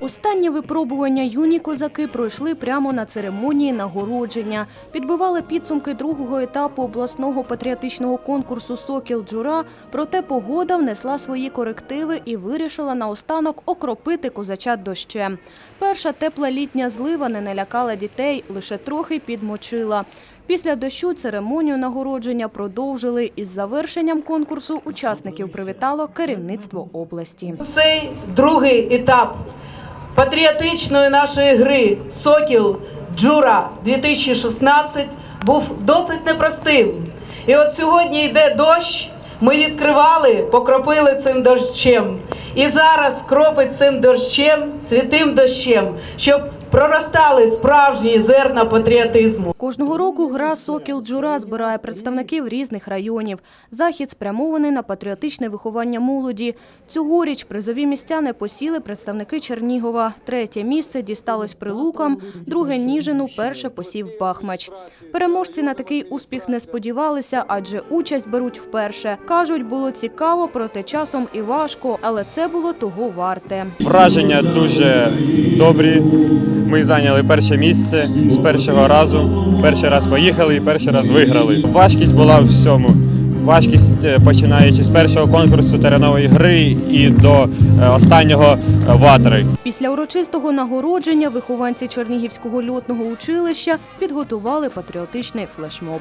Останнє випробування юні козаки пройшли прямо на церемонії нагородження. Підбивали підсумки другого етапу обласного патріотичного конкурсу Сокіл Джура. Проте погода внесла свої корективи і вирішила наостанок окропити козачат дощем. Перша тепла літня злива не налякала дітей, лише трохи підмочила. Після дощу церемонію нагородження продовжили. Із завершенням конкурсу учасників привітало керівництво області. Цей другий етап патріотичної нашої гри Сокіл Джура 2016 був досить непростим. І от сьогодні йде дощ. Ми відкривали, покропили цим дощем. І зараз кропить цим дощем, святим дощем, щоб проростали справжні зерна патріотизму. Кожного року гра «Сокіл Джура» збирає представників різних районів. Захід спрямований на патріотичне виховання молоді. Цьогоріч призові місця не посіли представники Чернігова. Третє місце дісталось Прилукам, друге – Ніжину, перше посів Бахмач. Переможці на такий успіх не сподівалися, адже участь беруть вперше. Кажуть, було цікаво, проте часом і важко, але це було того варте. Враження дуже добрі. Ми зайняли перше місце з першого разу. Перший раз поїхали і перший раз виграли. Важкість була в всьому. Важкість е, починаючи з першого конкурсу теренової гри і до е, останнього е, ватри. Після урочистого нагородження вихованці Чернігівського льотного училища підготували патріотичний флешмоб.